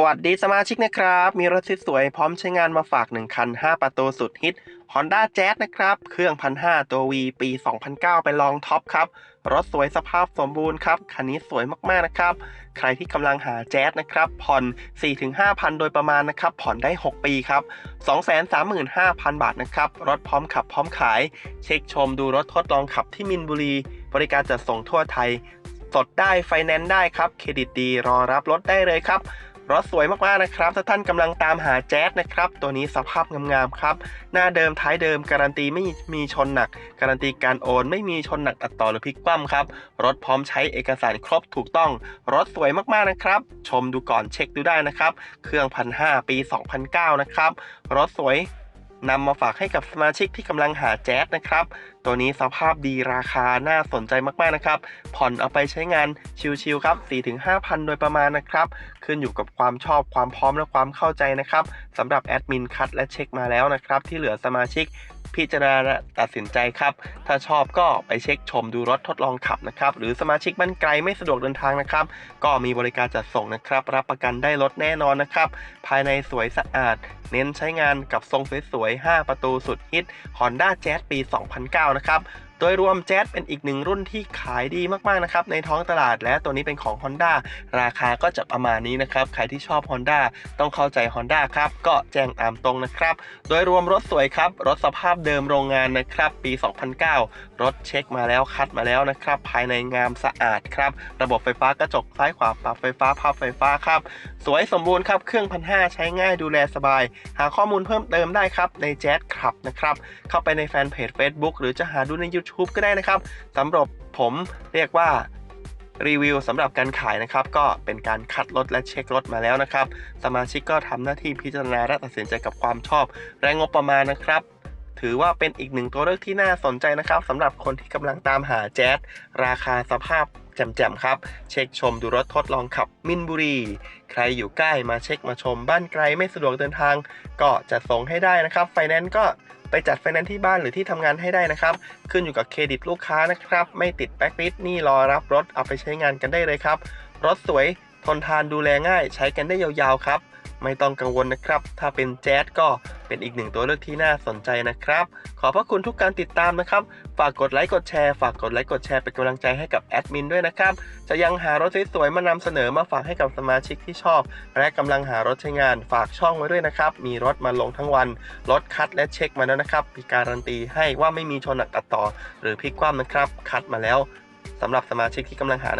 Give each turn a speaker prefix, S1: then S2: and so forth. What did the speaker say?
S1: สวัสดีสมาชิกนะครับ มีรถสวยพร้อมใช้งานมาฝาก 1 คัน 5 ประตูสุดฮิต Honda Jazz นะครับ เครื่อง 1,500 ตัว V ปี 2009เป็นรองท็อปครับ รถสวยสภาพสมบูรณ์ครับ คันนี้สวยมากๆนะครับ ใครที่กำลังหาแจ๊สนะครับ ผ่อน 4-5,000 โดยประมาณนะครับ ผ่อนได้ 6 ปีครับ 235,000 บาทนะครับ รถพร้อมขับพร้อมขาย เช็คชมดูรถทดลองขับที่มินบุรี บริการจัดส่งทั่วไทย สดได้ไฟแนนซ์ได้ครับ เครดิตดีรอรับรถได้เลยครับ รถสวยมากๆนะครับ ถ้าท่านกำลังตามหาแจ๊สนะครับ ตัวนี้สภาพงามๆครับ หน้าเดิมท้ายเดิมการันตีไม่มีชนหนัก การันตีการโอน ไม่มีชนหนักตัดต่อหรือพลิกคว่ำครับ รถพร้อมใช้เอกสารครบถูกต้อง รถสวยมากๆนะครับ ชมดูก่อนเช็คดูได้นะครับ เครื่องพันห้าปี 2009 นะครับ รถสวย นำมาฝากให้กับสมาชิกที่กำลังหาแจ๊สนะครับ ตัวนี้สภาพดีราคาน่าสนใจมากๆนะครับ ผ่อนเอาไปใช้งานชิลๆครับ 4-5,000 โดยประมาณนะครับ ขึ้นอยู่กับความชอบความพร้อมและความเข้าใจนะครับ สำหรับแอดมินคัดและเช็คมาแล้วนะครับ ที่เหลือสมาชิกพิจารณาตัดสินใจครับ ถ้าชอบก็ไปเช็คชมดูรถทดลองขับนะครับ หรือสมาชิกบ้านไกลไม่สะดวกเดินทางนะครับ ก็มีบริการจัดส่งนะครับ รับประกันได้รถแน่นอนนะครับ ภายในสวยสะอาด เน้นใช้งานกับทรงสวยๆ 5 ประตูสุดฮิต Honda Jazz ปี 2009 นะครับ โดยรวมแจ๊สเป็นอีกหนึ่งรุ่นที่ขายดีมากๆนะครับในท้องตลาดและตัวนี้เป็นของ Honda ราคาก็จะประมาณนี้นะครับใครที่ชอบ Honda ต้องเข้าใจ Honda ครับก็แจ้งตามตรงนะครับ โดยรวมรถสวยครับ รถสภาพเดิมโรงงานนะครับปี 2009 รถเช็คมาแล้วคัดมาแล้วนะครับภายในงามสะอาดครับระบบไฟฟ้ากระจกซ้ายขวาปรับไฟฟ้าพับไฟฟ้าครับสวยสมบูรณ์ครับเครื่องพันห้าใช้ง่ายดูแลสบาย หาข้อมูลเพิ่มเติมได้ครับในแจ๊สครับนะครับเข้าไปในแฟนเพจ Facebook หรือจะหาดูใน YouTube ก็ได้นะครับสำหรับผมเรียกว่ารีวิวสำหรับการขายนะครับ ก็เป็นการคัดรถและเช็ครถมาแล้วนะครับ สมาชิกก็ทำหน้าที่พิจารณาและตัดสินใจกับความชอบ และงบประมาณนะครับ ถือว่าเป็นอีกหนึ่งตัวเลือกที่น่าสนใจนะครับสำหรับคนที่กำลังตามหาแจ๊สราคาสภาพ แจ่มๆครับ เช็คชมดูรถทดลองขับมินบุรี ใครอยู่ใกล้มาเช็คมาชมบ้านไกลไม่สะดวกเดินทาง ก็จะส่งให้ได้นะครับ ไฟแนนซ์ก็ไปจัดไฟแนนซ์ที่บ้านหรือที่ทำงานให้ได้นะครับ ขึ้นอยู่กับเครดิตลูกค้านะครับ ไม่ติดแบ็คลิสต์นี่รอรับรถเอาไปใช้งานกันได้เลยครับ รถสวยทนทานดูแลง่าย ใช้กันได้ยาวๆครับ ไม่ต้องกังวลนะครับ ถ้าเป็นแจ๊สก็เป็นอีกหนึ่งตัวเลือกที่น่าสนใจนะครับ ขอบพระคุณทุกการติดตามนะครับ ฝากกดไลค์กดแชร์ฝากกดไลค์กดแชร์เป็นกำลังใจให้กับแอดมินด้วยนะครับ จะยังหารถสวยๆมานำเสนอมาฝากให้กับสมาชิกที่ชอบ และกำลังหารถใช้งานฝากช่องไว้ด้วยนะครับ มีรถมาลงทั้งวัน รถคัดและเช็คมาแล้วนะครับมีการันตีให้ว่าไม่มีชนหนักตัดต่อ หรือพลิกคว่ำนะครับ คัดมาแล้วสำหรับสมาชิกที่กำลังหานะ